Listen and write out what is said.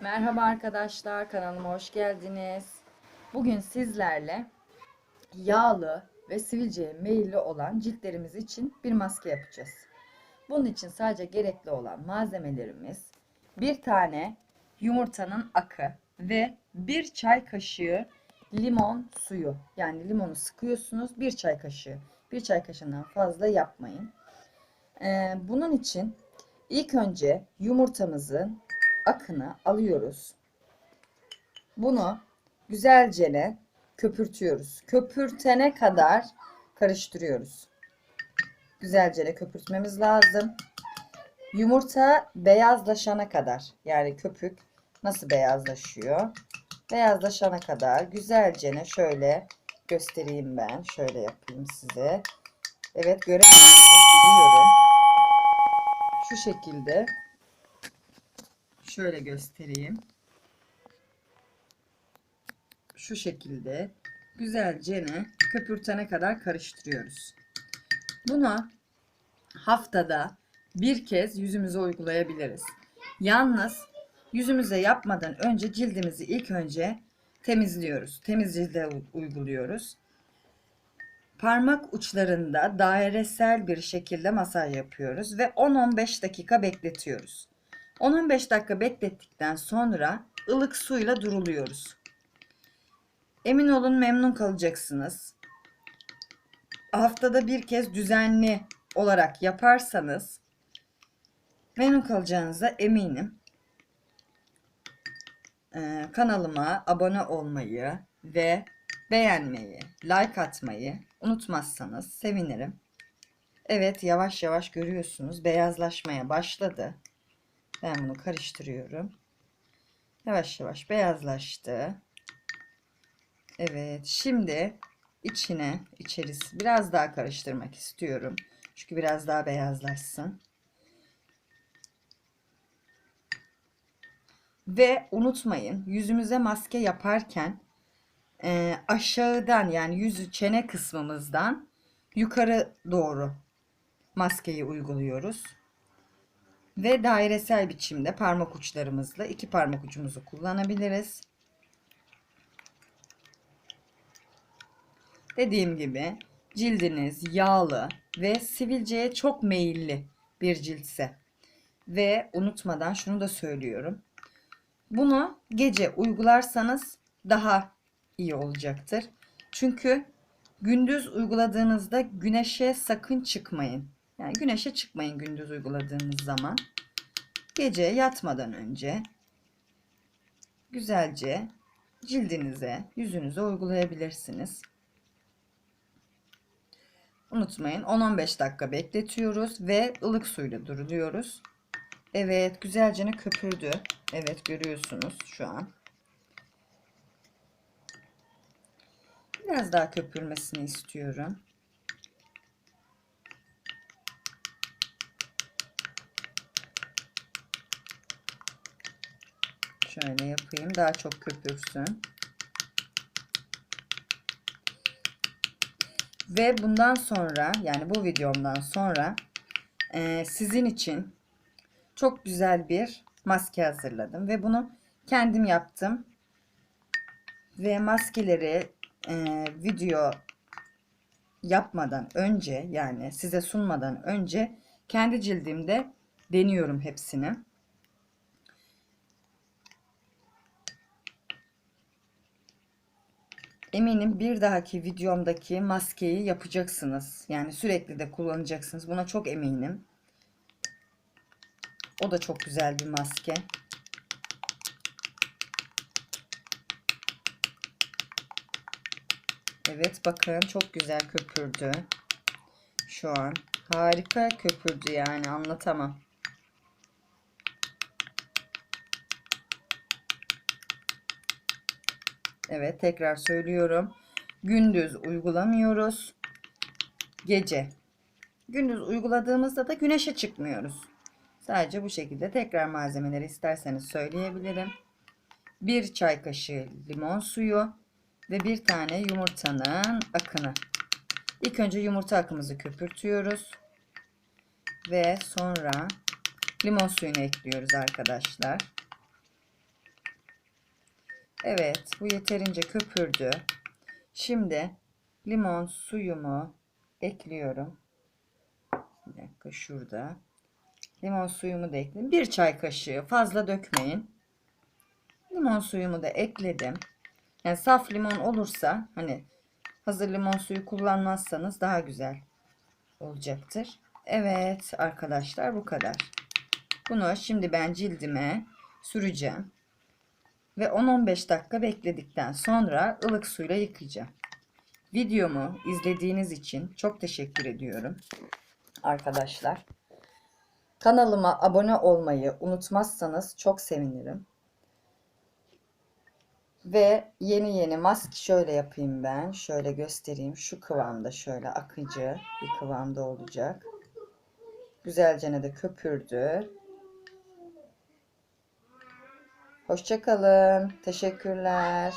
Merhaba arkadaşlar, kanalıma hoş geldiniz. Bugün sizlerle yağlı ve sivilceye meyilli olan ciltlerimiz için bir maske yapacağız. Bunun için sadece gerekli olan malzemelerimiz bir tane yumurtanın akı ve bir çay kaşığı limon suyu. Yani limonu sıkıyorsunuz bir çay kaşığı. Bir çay kaşığından fazla yapmayın. Ee, bunun için ilk önce yumurtamızın akını alıyoruz. Bunu güzelce köpürtüyoruz. Köpürtene kadar karıştırıyoruz. Güzelce köpürtmemiz lazım. Yumurta beyazlaşana kadar yani köpük nasıl beyazlaşıyor? Beyazlaşana kadar güzelce şöyle göstereyim ben. Şöyle yapayım size. Evet göremezsiniz biliyorum. Şu şekilde şöyle göstereyim. Şu şekilde güzelce köpürtene kadar karıştırıyoruz. Bunu haftada bir kez yüzümüze uygulayabiliriz. Yalnız yüzümüze yapmadan önce cildimizi ilk önce temizliyoruz. Temiz cilde uyguluyoruz. Parmak uçlarında dairesel bir şekilde masaj yapıyoruz ve 10-15 dakika bekletiyoruz. 10-15 dakika beklettikten sonra ılık suyla duruluyoruz. Emin olun memnun kalacaksınız. Haftada bir kez düzenli olarak yaparsanız memnun kalacağınıza eminim. Ee, kanalıma abone olmayı ve beğenmeyi, like atmayı unutmazsanız sevinirim. Evet yavaş yavaş görüyorsunuz beyazlaşmaya başladı. Ben bunu karıştırıyorum. Yavaş yavaş beyazlaştı. Evet şimdi içine içerisi biraz daha karıştırmak istiyorum. Çünkü biraz daha beyazlaşsın. Ve unutmayın yüzümüze maske yaparken e, aşağıdan yani yüzü çene kısmımızdan yukarı doğru maskeyi uyguluyoruz. Ve dairesel biçimde parmak uçlarımızla iki parmak ucumuzu kullanabiliriz. Dediğim gibi cildiniz yağlı ve sivilceye çok meyilli bir ciltse ve unutmadan şunu da söylüyorum. Bunu gece uygularsanız daha iyi olacaktır. Çünkü gündüz uyguladığınızda güneşe sakın çıkmayın. Yani güneşe çıkmayın gündüz uyguladığınız zaman. Gece yatmadan önce güzelce cildinize, yüzünüze uygulayabilirsiniz. Unutmayın 10-15 dakika bekletiyoruz ve ılık suyla duruluyoruz. Evet güzelce köpürdü. Evet görüyorsunuz şu an. Biraz daha köpürmesini istiyorum. Şöyle yapayım daha çok köpürsün. Ve bundan sonra yani bu videomdan sonra e, sizin için çok güzel bir maske hazırladım. Ve bunu kendim yaptım. Ve maskeleri e, video yapmadan önce yani size sunmadan önce kendi cildimde deniyorum hepsini. Eminim bir dahaki videomdaki maskeyi yapacaksınız. Yani sürekli de kullanacaksınız. Buna çok eminim. O da çok güzel bir maske. Evet bakın çok güzel köpürdü. Şu an harika köpürdü yani anlatamam. Evet tekrar söylüyorum. Gündüz uygulamıyoruz. Gece. Gündüz uyguladığımızda da güneşe çıkmıyoruz. Sadece bu şekilde tekrar malzemeleri isterseniz söyleyebilirim. Bir çay kaşığı limon suyu ve bir tane yumurtanın akını. İlk önce yumurta akımızı köpürtüyoruz. Ve sonra limon suyunu ekliyoruz arkadaşlar. Evet, bu yeterince köpürdü. Şimdi limon suyumu ekliyorum. Bir dakika şurada. Limon suyumu da ekledim. Bir çay kaşığı fazla dökmeyin. Limon suyumu da ekledim. Yani saf limon olursa hani hazır limon suyu kullanmazsanız daha güzel olacaktır. Evet arkadaşlar bu kadar. Bunu şimdi ben cildime süreceğim. Ve 10-15 dakika bekledikten sonra ılık suyla yıkayacağım. Videomu izlediğiniz için çok teşekkür ediyorum. Arkadaşlar. Kanalıma abone olmayı unutmazsanız çok sevinirim. Ve yeni yeni mask şöyle yapayım ben. Şöyle göstereyim. Şu kıvamda şöyle akıcı bir kıvamda olacak. Güzelce de köpürdü. Hoşçakalın. Teşekkürler.